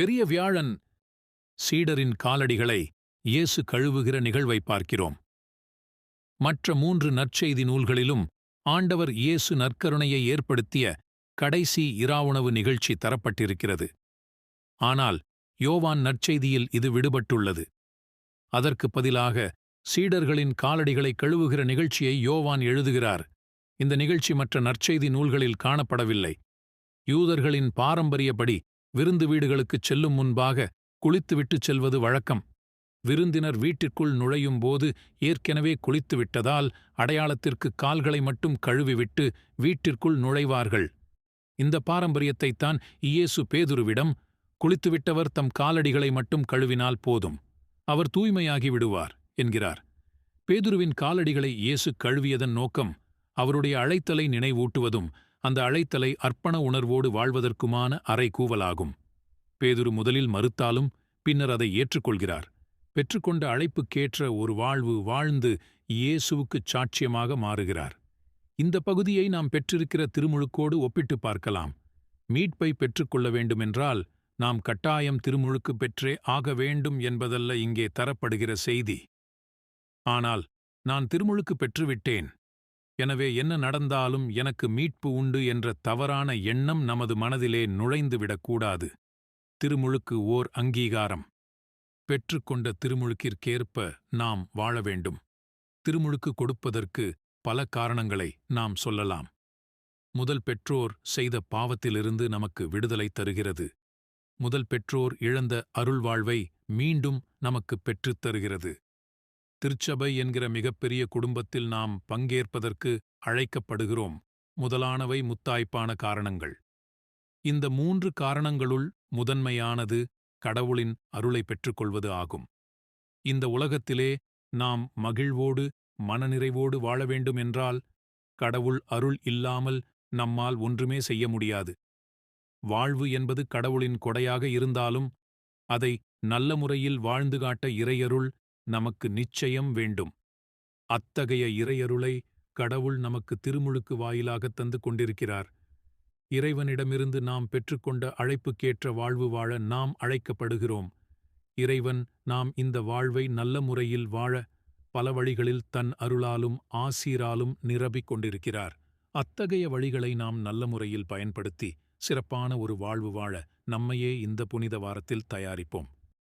பெரிய வியாழன் சீடரின் காலடிகளை இயேசு கழுவுகிற நிகழ்வை பார்க்கிறோம். மற்ற மூன்று நற்செய்தி நூல்களிலும் ஆண்டவர் இயேசு நற்கருணையை ஏற்படுத்திய கடைசி இராவுணவு நிகழ்ச்சி தரப்பட்டிருக்கிறது. ஆனால் யோவான் நற்செய்தியில் இது விடுபட்டுள்ளது. அதற்கு பதிலாக சீடர்களின் காலடிகளை கழுவுகிற நிகழ்ச்சியை யோவான் எழுதுகிறார். இந்த நிகழ்ச்சி மற்ற நற்செய்தி நூல்களில் காணப்படவில்லை. யூதர்களின் பாரம்பரியப்படி விருந்து வீடுகளுக்குச் செல்லும் முன்பாக குளித்துவிட்டுச் செல்வது வழக்கம். விருந்தினர் வீட்டிற்குள் நுழையும் போது ஏற்கனவே குளித்துவிட்டதால் அடையாளத்திற்கு கால்களை மட்டும் கழுவிவிட்டு வீட்டிற்குள் நுழைவார்கள். இந்த பாரம்பரியத்தைத்தான் இயேசு பேதுருவிடம் குளித்துவிட்டவர் தம் காலடிகளை மட்டும் கழுவினால் போதும் அவர் தூய்மையாகி விடுவார் என்கிறார். பேதுருவின் காலடிகளை இயேசு கழுவியதன் நோக்கம் அவருடைய அழைத்தலை நினைவூட்டுவதும் அந்த அழைத்தலை அர்ப்பண உணர்வோடு வாழ்வதற்குமான அறைகூவலாகும் பேதுரு முதலில் மறுத்தாலும் பின்னர் அதை ஏற்றுக்கொள்கிறார். பெற்றுக்கொண்ட அழைப்புக்கேற்ற ஒரு வாழ்வு வாழ்ந்து இயேசுவுக்குச் சாட்சியமாக மாறுகிறார். இந்த பகுதியை நாம் பெற்றிருக்கிற திருமுழுக்கோடு ஒப்பிட்டு பார்க்கலாம். மீட்பை பெற்றுக்கொள்ள வேண்டுமென்றால் நாம் கட்டாயம் திருமுழுக்கு பெற்றே ஆக வேண்டும் என்பதல்ல இங்கே தரப்படுகிற செய்தி. ஆனால் நான் திருமுழுக்கு பெற்றுவிட்டேன். எனவே என்ன நடந்தாலும் எனக்கு மீட்பு உண்டு என்ற தவறான எண்ணம் நமது மனதிலே நுழைந்துவிடக்கூடாது திருமுழுக்கு ஓர் அங்கீகாரம். பெற்றுக்கொண்ட திருமுழுக்கிற்கேற்ப நாம் வாழ வேண்டும். திருமுழுக்கு கொடுப்பதற்கு பல காரணங்களை நாம் சொல்லலாம். முதல் பெற்றோர் செய்த பாவத்திலிருந்து நமக்கு விடுதலை தருகிறது. முதல் பெற்றோர் இழந்த அருள்வாழ்வை மீண்டும் நமக்கு பெற்றுத் தருகிறது. திருச்சபை என்கிற மிகப்பெரிய குடும்பத்தில் நாம் பங்கேற்பதற்கு அழைக்கப்படுகிறோம். முதலானவை முத்தாய்ப்பான காரணங்கள். இந்த மூன்று காரணங்களுள் முதன்மையானது கடவுளின் அருளை பெற்றுக்கொள்வது ஆகும். இந்த உலகத்திலே நாம் மகிழ்வோடு மனநிறைவோடு வாழ வேண்டும் என்றால் கடவுள் அருள் இல்லாமல் நம்மால் ஒன்றுமே செய்ய முடியாது. வாழ்வு என்பது கடவுளின் கொடையாக இருந்தாலும் அதை நல்ல முறையில் வாழ்ந்து காட்ட இறையருள் நமக்கு நிச்சயம் வேண்டும். அத்தகைய இறையருளை கடவுள் நமக்கு திருமுழுக்கு வாயிலாகத் தந்து கொண்டிருக்கிறார். இறைவனிடமிருந்து நாம் பெற்றுக்கொண்ட அழைப்புக்கேற்ற வாழ்வு வாழ நாம் அழைக்கப்படுகிறோம். இறைவன் நாம் இந்த வாழ்வை நல்ல முறையில் வாழ பல வழிகளில் தன் அருளாலும் ஆசீராலும் நிரபிக் கொண்டிருக்கிறார். அத்தகைய வழிகளை நாம் நல்ல முறையில் பயன்படுத்தி சிறப்பான ஒரு வாழ்வு வாழ நம்மையே இந்த புனித வாரத்தில் தயாரிப்போம்.